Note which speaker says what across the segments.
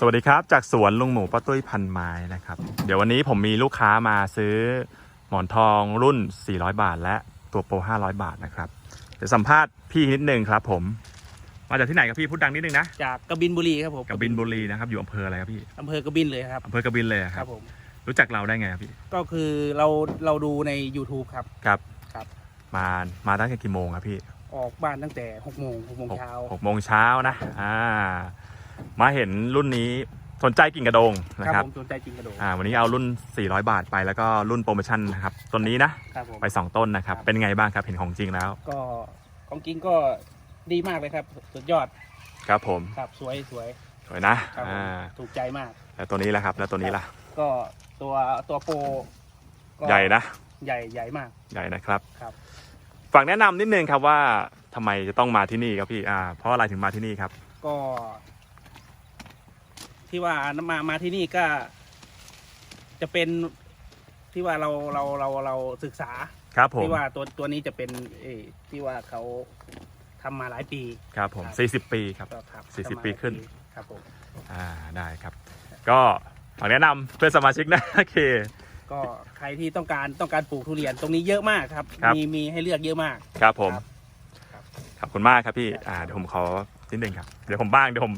Speaker 1: สวัสดีครับ จากสวนลุงหมูป้าตุ้ยพันไม้นะครับ เดี๋ยววันนี้ผมมีลูกค้ามาซื้อหมอนทองรุ่น 400 บาท และตัวโปร 500 บาทนะครับ เดี๋ยวสัมภาษณ์พี่นิดนึงครับผม มาจากที่ไหนครับพี่พูดดังนิดนึงนะ
Speaker 2: จากกบินบุรีครับผม
Speaker 1: กบินบุรีนะครับอยู่อำเภออะไรครับพี่
Speaker 2: อำเภอกบินเลยครับ
Speaker 1: อำเภอกบินเลยอะ
Speaker 2: ค
Speaker 1: ค
Speaker 2: รั
Speaker 1: รั
Speaker 2: บบผม
Speaker 1: รู้จักเราได้ไงครับพี่
Speaker 2: ก็คือเราเราดูใน YouTube ครับ
Speaker 1: ครับ
Speaker 2: ครับ
Speaker 1: มามาตั้งแต่กี่โมงครับพี่
Speaker 2: ออกบ้านตั้งแต่6โมง6โมง
Speaker 1: หก
Speaker 2: เช้า
Speaker 1: หกโมงเช้านะอ่า มาเห็นรุ่นนี้สนใจกิ่งกระโดงนะ
Speaker 2: ค
Speaker 1: ค
Speaker 2: รั
Speaker 1: รั
Speaker 2: บบผมสนใจจริงกระโดด
Speaker 1: อ่าวันนี้เอารุ่น 400 บาทไปแล้วก็รุ่นโปรโมชั่นนะครับต้นนี้นะ
Speaker 2: ครับผม
Speaker 1: ไป 2 ต้นนะครับ
Speaker 2: ครับ
Speaker 1: เป็นไงบ้างครับเห็นของจริงแล้ว
Speaker 2: ก็ของจริงก็ดีมากเลยครับ สุดยอด
Speaker 1: ครับผม
Speaker 2: ครับสวยสวย
Speaker 1: สวยนะครับ
Speaker 2: ผม
Speaker 1: อ่า
Speaker 2: ถูกใจมาก
Speaker 1: แล้วตัวนี้แหละครับ แล้วตัวนี้ล่ะ
Speaker 2: ก็ตัวตัวโปรก็
Speaker 1: ใหญ่นะ
Speaker 2: ใหญ่ใหญ่มาก
Speaker 1: ใหญ่นะครับ
Speaker 2: ครับ
Speaker 1: ฝากแนะนำนิดนึงครับว่าทำไมจะต้องมาที่นี่ครับพี่อ่าเพราะอะไรถึงมาที่นี่ครับ
Speaker 2: ก็ ที่ว่ามามาที่นี่ก็ จะเป็นที่ว่าเราเราเราเราศึกษา
Speaker 1: ครับผม
Speaker 2: ที่ว่าตัวตัวนี้จะเป็นเออที่ว่าเขาทำมาหลายปี
Speaker 1: ครับผม
Speaker 2: ครับ
Speaker 1: 40 ปีครับ
Speaker 2: ก็ครับ
Speaker 1: สี่สิบ
Speaker 2: ทำมาหลาย
Speaker 1: ปีขึ้น
Speaker 2: ครับผม
Speaker 1: อ่าได้ครับ ก็ฝากแนะนำเพื่อนสมาชิกนะ โอเค
Speaker 2: ก็ใครที่ต้องการต้องการปลูกทุเรียนตรงนี้เยอะมากครับ
Speaker 1: ครับ
Speaker 2: มีมีให้เลือกเยอะมาก
Speaker 1: ครับผม
Speaker 2: ครับครับ
Speaker 1: ขอบคุณมากครับพี่ อ่าเดี๋ยวผมขอนิดนึงครับ เดี๋ยวผมบ้าง เดี๋ยวผม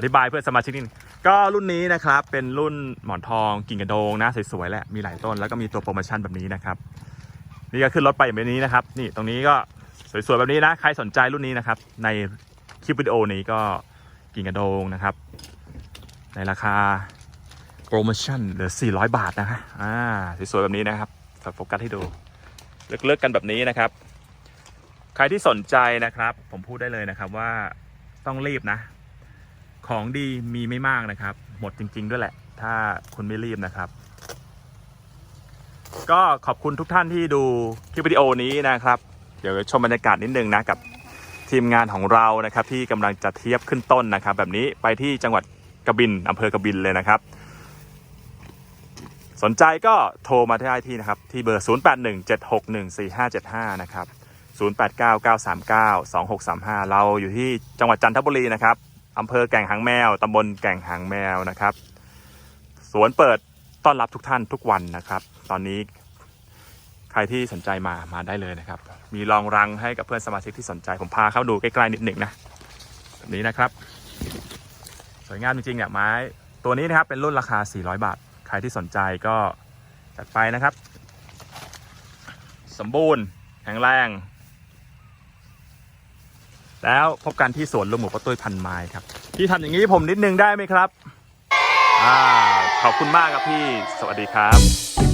Speaker 1: อธิบายเพื่อนสมาชิกนิดนึงก็รุ่นนี้นะครับเป็นรุ่นหมอนทองกิ่งกระโดงนะสวยๆแหละมีหลายต้นแล้วก็มีตัวโปรโมชั่นแบบนี้นะครับนี่ก็ขึ้นรถไปแบบนี้นะครับ นี่ตรงนี้ก็สวยๆแบบนี้นะใครสนใจรุ่นนี้นะครับ ในคลิปวิดีโอนี้ก็กิ่งกระโดงนะครับ ในราคาโปรโมชั่นเหลือ 400 บาทนะฮะอ่าสวยๆแบบนี้นะครับโฟกัสให้ดูเลือกๆกันแบบนี้นะครับ ใครที่สนใจนะครับ ผมพูดได้เลยนะครับว่าต้องรีบนะ ของดีมีไม่มากนะครับ หมดจริง ๆ ด้วยแหละ ถ้าคุณไม่รีบนะครับ ก็ขอบคุณทุกท่านที่ดูคลิปวิดีโอนี้นะครับ เดี๋ยวชมบรรยากาศนิดนึงนะกับทีมงานของเรานะครับ ที่กำลังจะเทียบขึ้นต้นนะครับ แบบนี้ไปที่จังหวัดกระบินอำเภอกระบินเลยนะครับ สนใจก็โทรมาได้ที่นะครับ ที่เบอร์ 0817614575 นะครับ 0899392635 เราอยู่ที่จังหวัดจันทบุรีนะครับ อำเภอแก่งหางแมวตำบลแก่งหางแมวนะครับ สวนเปิดต้อนรับทุกท่านทุกวันนะครับ ตอนนี้ใครที่สนใจมามาได้เลยนะครับ มีรองรังให้กับเพื่อนสมาชิกที่สนใจ ผมพาเข้าดูใกล้ๆนิดหนึ่งนะแบบนี้นะครับ สวยงามจริงๆเนี่ยไม้ตัวนี้นะครับเป็นรุ่นราคา 400 บาท ใครที่สนใจก็จัดไปนะครับ สมบูรณ์แข็งแรง แล้วพบกันที่สวนลุงหมูป้าตุ้ยพันไม้ครับพี่ทำอย่างนี้ผมนิดนึงได้ไหมครับอ่าขอบคุณมากครับพี่สวัสดีครับ